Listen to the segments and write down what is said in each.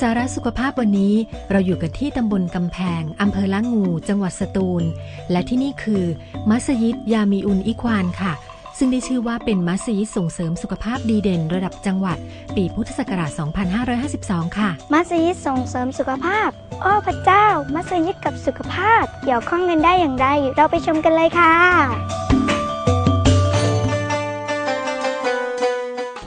สาระสุขภาพวันนี้เราอยู่กันที่ตำบลกำแพง อำเภอละงู จังหวัดสตูล และที่นี่คือมัสยิดยามีอุนอิควานค่ะ ซึ่งได้ชื่อว่าเป็นมัสยิดส่งเสริมสุขภาพดีเด่นระดับจังหวัด ปีพุทธศักราช 2552 ค่ะ มัสยิดส่งเสริมสุขภาพอ้อพระเจ้า มัสยิดกับสุขภาพ เกี่ยวข้องกันได้อย่างไร เราไปชมกันเลยค่ะ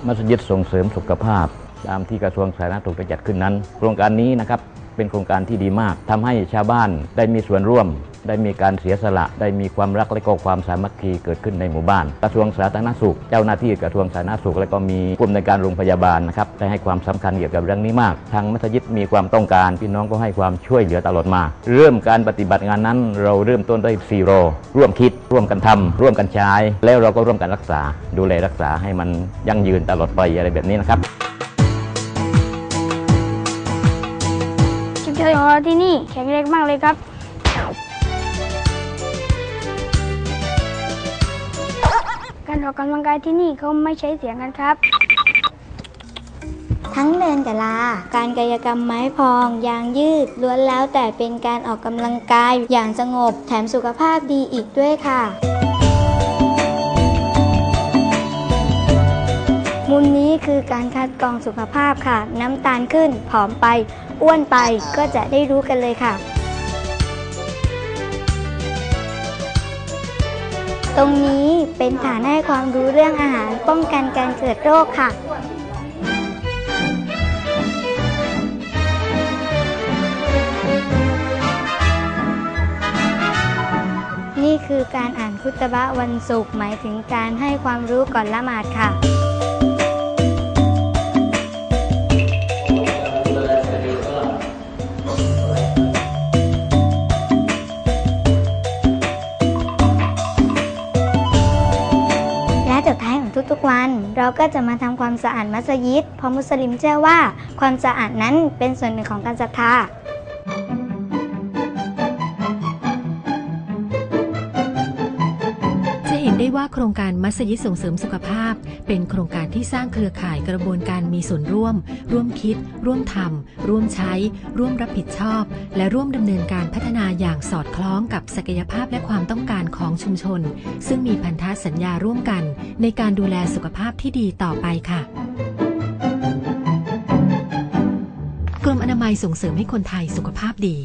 มัสยิดส่งเสริมสุขภาพ ตามที่กระทรวงสาธารณสุขได้จัดขึ้นนั้น โครงการนี้นะครับเป็นโครงการที่ดีมากทำให้ชาวบ้านได้มีส่วนร่วม ได้มีการเสียสละ ได้มีความรักและก็ความสามัคคีเกิดขึ้นในหมู่บ้าน กระทรวงสาธารณสุข เจ้าหน้าที่กระทรวงสาธารณสุข และก็มีกลุ่มในการโรงพยาบาลนะครับได้ให้ความสำคัญเกี่ยวกับเรื่องนี้มาก ทางมัสยิดมีความต้องการพี่น้องก็ให้ความช่วยเหลือตลอดมา เริ่มการปฏิบัติงานนั้น เราเริ่มต้นด้วย4โรร่วมคิด ร่วมกันทำร่วมกันใช้ แล้วเราก็ร่วมกันรักษา ดูแลรักษาให้มันยั่งยืนตลอดไปอะไรแบบนี้นะครับ ชุมชนของเราที่นี่แข็งแรงมากเลยครับการออกกำลังกายที่นี่เขาไม่ใช้เสียงกันครับ ทั้งเดินกับลา การกายกรรมไม้พอง ยางยืด ล้วนแล้วแต่เป็นการออกกำลังกายอย่างสงบ แถมสุขภาพดีอีกด้วยค่ะ คือการคัดกรองสุขภาพค่ะ น้ำตาลขึ้น ผอมไป อ้วนไปก็จะได้รู้กันเลยค่ะ ตรงนี้เป็นฐานให้ความรู้เรื่องอาหารป้องกันการเกิดโรคค่ะนี่คือการอ่านคุตบะวันศุกร์หมายถึงการให้ความรู้ก่อนละหมาดค่ะและ วัน เราก็จะมาทำความสะอาดมัสยิดเพราะมุสลิมเชื่อว่า ความสะอาดนั้นเป็นส่วนหนึ่งของการศรัทธา ได้ว่าโครงการมัสยิดส่งเสริมสุขภาพ เป็นโครงการที่สร้างเครือข่ายกระบวนการมีส่วนร่วม ร่วมคิด ร่วมทำร่วมใช้ ร่วมรับผิดชอบ และร่วมดำเนินการพัฒนาอย่างสอดคล้องกับศักยภาพและความต้องการของชุมชน ซึ่งมีพันธสัญญาร่วมกัน ในการดูแลสุขภาพที่ดีต่อไปค่ะกรมอนามัยส่งเสริมให้คนไทยสุขภาพดี